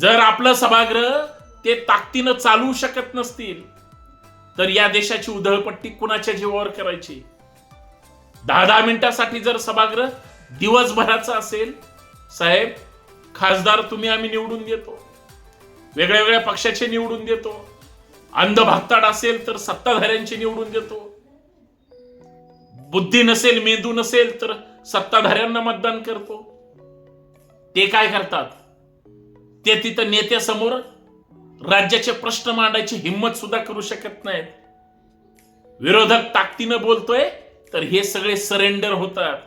जर आपलं सभागृह ते ताकदीनं चालवू शकत नसतील तर या देशाची उधळपट्टी कुणाच्या जीवावर करायची? दहा दहा मिनिटासाठी जर सभागृह दिवसभराचा असेल साहेब खासदार तुम्ही आम्ही निवडून देतो. वेगळ्या वेगळ्या पक्षाचे निवडून देतो. अंध भागताड असेल तर सत्ताधाऱ्यांचे निवडून देतो. बुद्धी नसेल मेंदू नसेल तर सत्ताधाऱ्यांना मतदान करतो. ते काय करतात? ते तिथं नेत्यासमोर राज्याचे प्रश्न मांडायची हिंमत सुद्धा करू शकत नाहीत. विरोधक ताकदीनं बोलतोय तर हे सगळे सरेंडर होतात.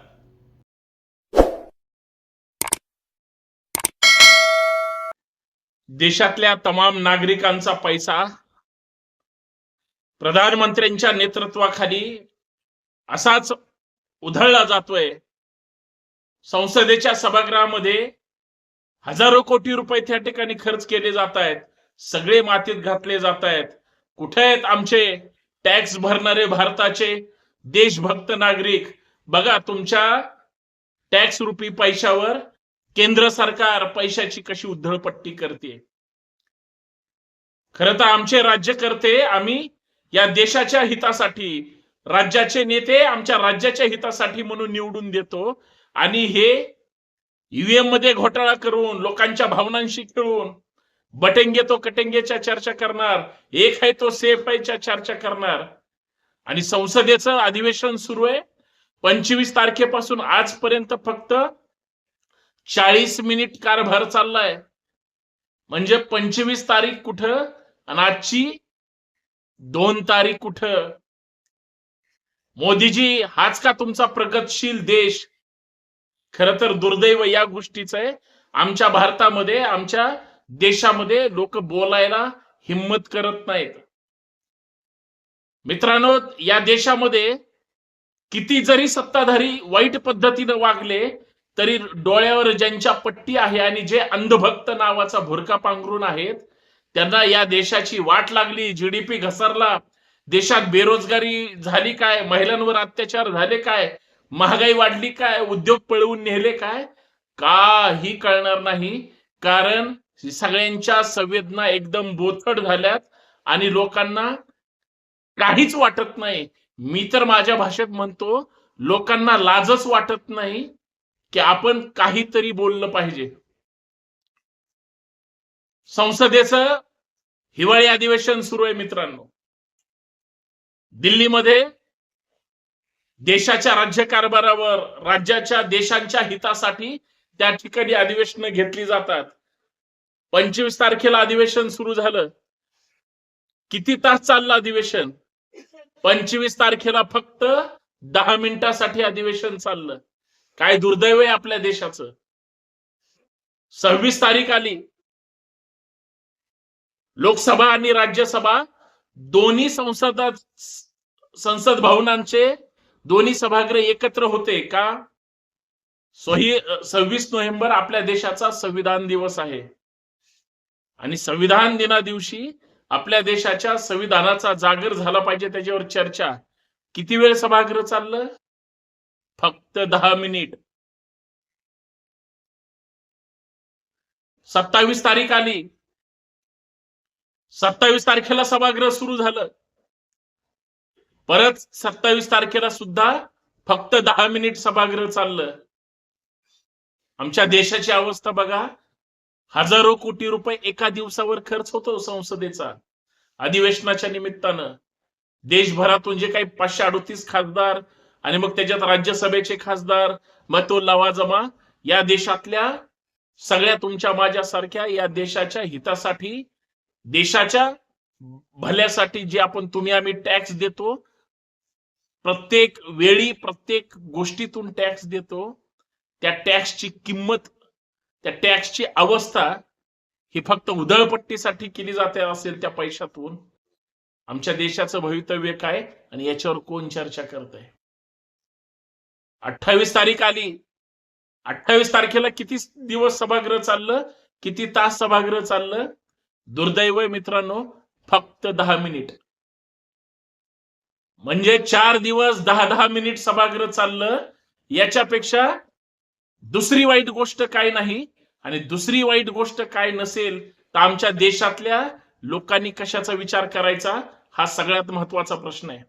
देशातल्या तमाम नागरिकांचा पैसा प्रधानमंत्र्यांच्या नेतृत्वाखाली असाच उधळला जातोय. संसदेच्या सभागृहामध्ये हजारो कोटी रुपये त्या ठिकाणी खर्च केले जात आहेत. सगळे मातीत घातले जात आहेत. कुठे आहेत आमचे टॅक्स भरणारे भारताचे देशभक्त नागरिक? बघा तुमच्या टॅक्स रुपी पैशावर केंद्र सरकार पैशाची कशी उद्धळपट्टी करते. खर तर आमचे राज्यकर्ते आम्ही या देशाच्या हितासाठी राज्याचे नेते आमच्या राज्याच्या हितासाठी म्हणून निवडून देतो. आणि हे ईव्हीएममध्ये घोटाळा करून लोकांच्या भावनांशी खेळून बटेंगे तो कटेंगेच्या चर्चा करणार एक आहे तो सेफ आहेच्या चर्चा करणार. आणि संसदेचं अधिवेशन सुरू आहे. पंचवीस तारखेपासून आजपर्यंत फक्त चाळीस मिनिट कारभार चाललाय. म्हणजे पंचवीस तारीख कुठं आणि आजची दोन तारीख कुठं? मोदीजी हाच का तुमचा प्रगतशील देश? खर तर दुर्दैव या गोष्टीचं आहे. आमच्या भारतामध्ये आमच्या देशामध्ये लोक बोलायला हिंमत करत नाहीत. मित्रांनो या देशामध्ये किती जरी सत्ताधारी वाईट पद्धतीनं वागले तरी डोळ्यावर ज्यांच्या पट्टी आहे आणि जे अंधभक्त नावाचा भुरका पांघरून आहेत त्यांना या देशाची वाट लागली जीडीपी घसरला. देशात बेरोजगारी झाली काय? महिलांवर अत्याचार झाले काय? महागाई वाढली काय? उद्योग पळवून नेले काय? काही कळणार नाही. कारण सगळ्यांच्या संवेदना एकदम बोथट झाल्यात आणि लोकांना काहीच वाटत नाही. मी तर माझ्या भाषेत म्हणतो लोकांना लाजच वाटत नाही की आपण काहीतरी बोललं पाहिजे. संसदेचं हिवाळी अधिवेशन सुरू आहे मित्रांनो. दिल्लीमध्ये देशाच्या राज्यकारभारावर राज्याच्या देशांच्या हितासाठी त्या ठिकाणी अधिवेशन घेतली जातात. पंचवीस तारखेला अधिवेशन सुरू झालं. किती तास चाललं अधिवेशन? पंचवीस तारखेला फक्त दहा मिनिटासाठी अधिवेशन चाललं. काय दुर्दैव आहे आपल्या देशाचं? सव्वीस तारीख आली. लोकसभा आणि राज्यसभा दोन्ही संसदात संसद भवनांचे दोन्ही सभागृह एकत्र होते का? सव्वीस नोव्हेंबर आपल्या देशाचा संविधान दिवस आहे. आणि संविधान दिना दिवशी आपल्या देशाच्या संविधानाचा जागर झाला पाहिजे त्याच्यावर चर्चा. किती वेळ सभागृह चाललं? फक्त दहा मिनिट. सत्तावीस तारीख आली. सत्तावीस तारखेला सभागृह सुरू झालं. परत सत्तावीस तारखेला सुद्धा फक्त दहा मिनिट सभागृह चाललं. आमच्या देशाची अवस्था बघा. हजारो कोटी रुपये एका दिवसावर खर्च होतो संसदेचा अधिवेशनाच्या निमित्तानं. देशभरातून जे काही पाचशे अडोतीस खासदार आणि मग त्याच्यात राज्यसभेचे खासदार मग तो लवाजमा या देशातल्या सगळ्या तुमच्या माझ्यासारख्या या देशाच्या हितासाठी देशाच्या भल्यासाठी जे आपण तुम्ही आम्ही टॅक्स देतो प्रत्येक वेळी प्रत्येक गोष्टीतून टॅक्स देतो. त्या टॅक्सची किंमत त्या टॅक्सची अवस्था ही फक्त उधळपट्टीसाठी केली जाते असेल त्या पैशातून. आमच्या देशाचं भवितव्य काय आणि याच्यावर कोण चर्चा करत आहे अठ्ठावीस तारीख आली. अठ्ठावीस तारखेला किती दिवस सभागृह चाललं? किती तास सभागृह चाललं? दुर्दैव मित्रांनो फक्त दहा मिनिट. म्हणजे चार दिवस दहा दहा मिनिट सभागृह चाललं याच्यापेक्षा दुसरी वाईट गोष्ट काय नाही आणि दुसरी वाईट गोष्ट काय नसेल तर आमच्या देशातल्या लोकांनी कशाचा विचार करायचा हा सगळ्यात महत्त्वाचा प्रश्न आहे.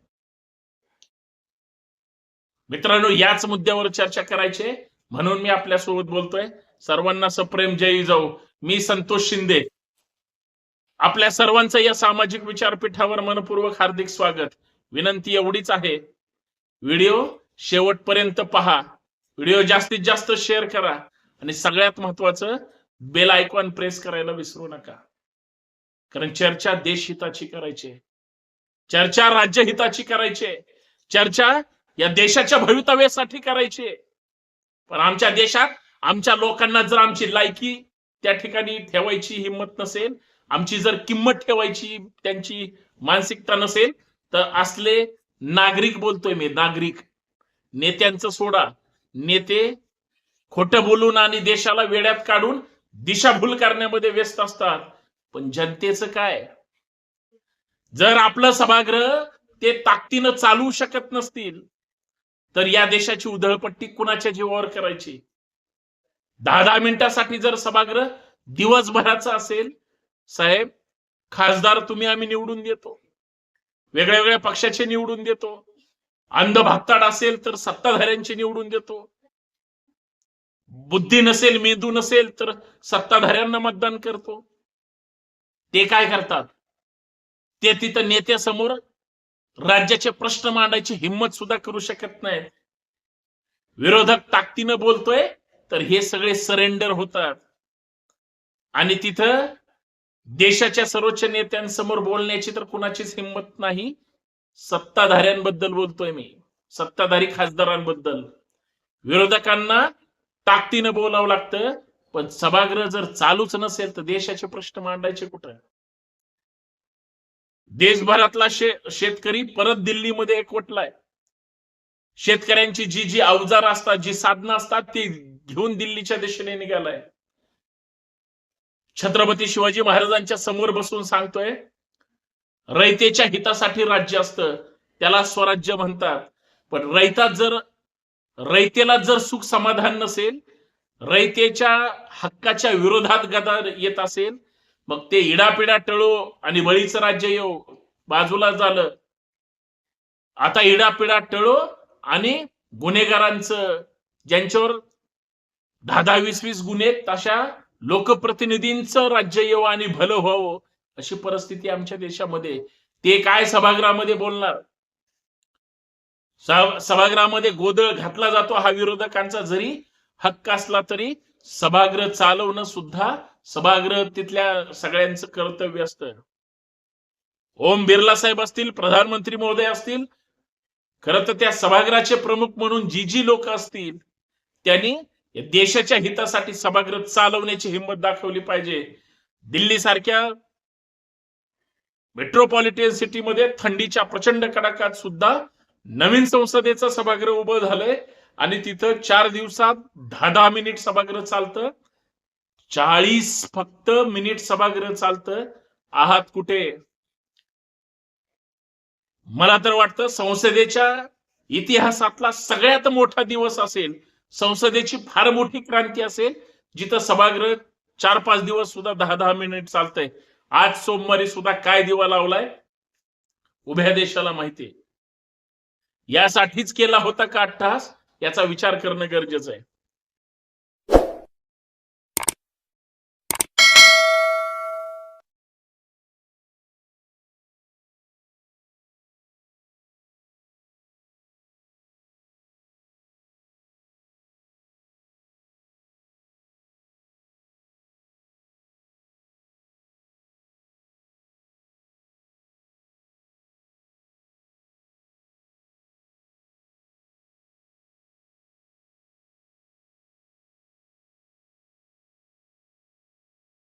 मित्रांनो याच मुद्द्यावर चर्चा करायचे म्हणून मी आपल्यासोबत बोलतोय. सर्वांना सप्रेम जयी जाऊ. मी संतोष शिंदे. आपल्या सर्वांचं या सामाजिक विचारपीठावर मनपूर्वक हार्दिक स्वागत. विनंती एवढीच आहे. व्हिडिओ शेवटपर्यंत पहा. व्हिडिओ जास्तीत जास्त शेअर करा. आणि सगळ्यात महत्वाचं बेल आयकॉन प्रेस करायला विसरू नका. कारण चर्चा देशहिताची करायची. चर्चा राज्यहिताची करायची. चर्चा या देशाच्या भवितव्यासाठी करायची. पण आमच्या देशात आमच्या लोकांना जर आमची लायकी त्या ठिकाणी ठेवायची हिंमत नसेल आमची जर किंमत ठेवायची त्यांची मानसिकता नसेल तर असले नागरिक बोलतोय मी नागरिक. नेत्यांचं सोडा. नेते खोटं बोलून आणि देशाला वेड्यात काढून दिशाभूल करण्यामध्ये व्यस्त असतात. पण जनतेचं काय? जर आपलं सभागृह ते ताकदीनं चालवू शकत नसतील तर या देशाची उधळपट्टी कुणाच्या जीवावर करायची? दहा दहा मिनिटासाठी जर सभागृह दिवसभराचं असेल साहेब खासदार तुम्ही आम्ही निवडून देतो. वेगळ्या वेगळ्या पक्षाचे निवडून देतो. अंध भागताड असेल तर सत्ताधाऱ्यांचे निवडून देतो. बुद्धी नसेल मेंदू नसेल तर सत्ताधाऱ्यांना मतदान करतो. ते काय करतात? ते तिथं नेत्यासमोर राज्याचे प्रश्न मांडायची हिंमत सुद्धा करू शकत नाहीत. विरोधक ताकदीनं बोलतोय तर हे सगळे सरेंडर होतात. आणि तिथं देशाच्या सर्वोच्च नेत्यांसमोर बोलण्याची तर कुणाचीच हिंमत नाही. सत्ताधाऱ्यांबद्दल बोलतोय मी. सत्ताधारी खासदारांबद्दल. विरोधकांना ताकदीनं बोलावं लागतं पण सभागृह जर चालूच नसेल तर देशाचे प्रश्न मांडायचे कुठं? देशभरातला शे शेतकरी परत दिल्लीमध्ये एकवटलाय. शेतकऱ्यांची जी जी अवजार असतात जी साधनं असतात ती घेऊन दिल्लीच्या दिशेने निघालाय. छत्रपती शिवाजी महाराजांच्या समोर बसून सांगतोय रयतेच्या हितासाठी राज्य असतं त्याला स्वराज्य म्हणतात. पण रयतात जर रयतेला जर सुख समाधान नसेल रयतेच्या हक्काच्या विरोधात गदा येत असेल मग ते इडापिडा टळो आणि बळीचं राज्य येऊ बाजूला झालं. आता इडापिडा टळो आणि गुन्हेगारांचं ज्यांच्यावर दहा दहा वीस वीस गुन्हे तशा लोकप्रतिनिधींचं राज्य येवं आणि भलं व्हावं अशी परिस्थिती आमच्या देशामध्ये ते काय सभागृहामध्ये बोलणार? सभागृहामध्ये गोंधळ घातला जातो हा विरोधकांचा जरी हक्क असला तरी सभागृह चालवणं सुद्धा सभागृह तिथल्या सगळ्यांचं कर्तव्य असतं. ओम बिर्ला साहेब असतील प्रधानमंत्री महोदय असतील खरं तर त्या सभागृहाचे प्रमुख म्हणून जी जी लोक असतील त्यांनी या देशाच्या हितासाठी सभागृह चालवण्याची हिंमत दाखवली पाहिजे. दिल्ली सारख्या मेट्रोपॉलिटन सिटीमध्ये थंडीच्या प्रचंड कडाक्यात सुद्धा नवीन संसदेचं सभागृह उभं झालंय. आणि तिथं चार दिवसात दहा दहा मिनिट सभागृह चालतं. चाळीस फक्त मिनिट सभागृह चालतं. आहात कुठे? मला तर वाटतं संसदेच्या इतिहासातला सगळ्यात मोठा दिवस असेल संसदेची फार मोठी क्रांती असेल जिथं सभागृह चार पाच दिवस सुद्धा दहा दहा मिनिट चालतंय. आज सोमवारी सुद्धा काय दिवा लावलाय? उभ्या देशाला माहितीये. यासाठीच केला होता का अट्टहास? याचा विचार करणं गरजेचं आहे.